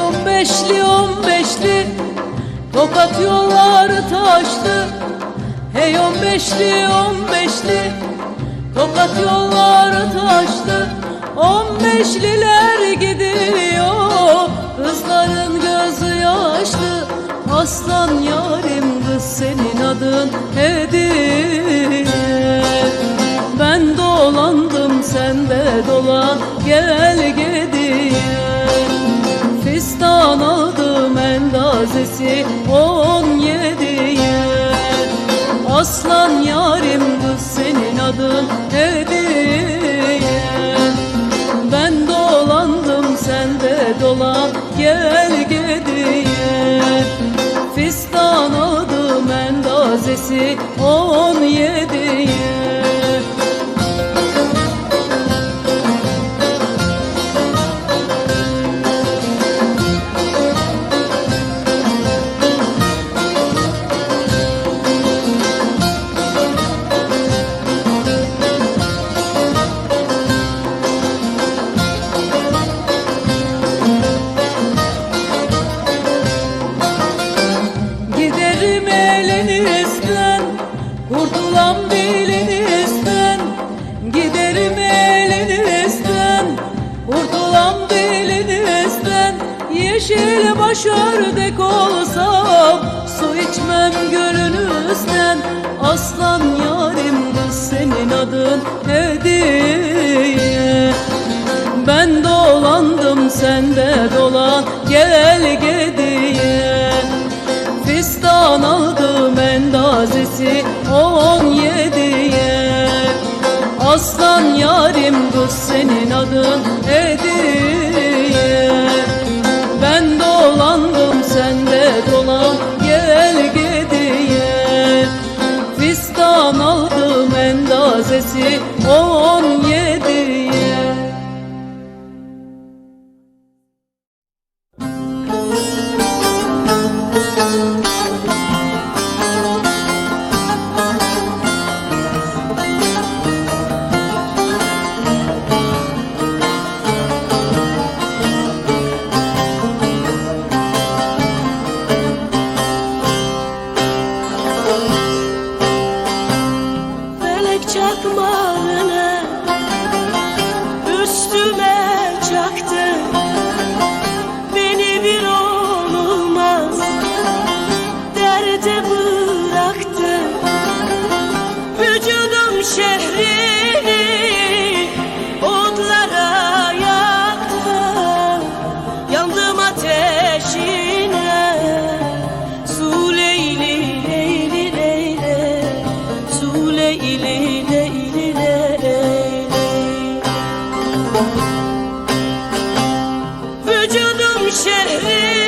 on beşli on beşli. Tokat yolları taştı Hey on beşli on beşli. Tokat yolları taştı On beşliler gidiyor. Kızların gözü yaşlı. Aslan yarim kız senin adın Hediye Ben dolandım sen de dolan. Gel gidelim endazesi on yediye Aslan yarim kız senin adın hediye Ben dolandım sen de dolan gel gidiye Fistan aldım endazesi on yediye Yeşil baş ördek olsam Su içmem gölünüzden Aslan yarim kız senin adın hediye. Ben dolandım sen de dolan Gel gidiye Fistan aldım endazesi on yediye. Aslan yarim kız senin adın hediye aldım endazesi o şehrini odlara yaktım Yandım ateşine Su leyli leyli leyle Su leyli leyli leyle Vücudum şehrini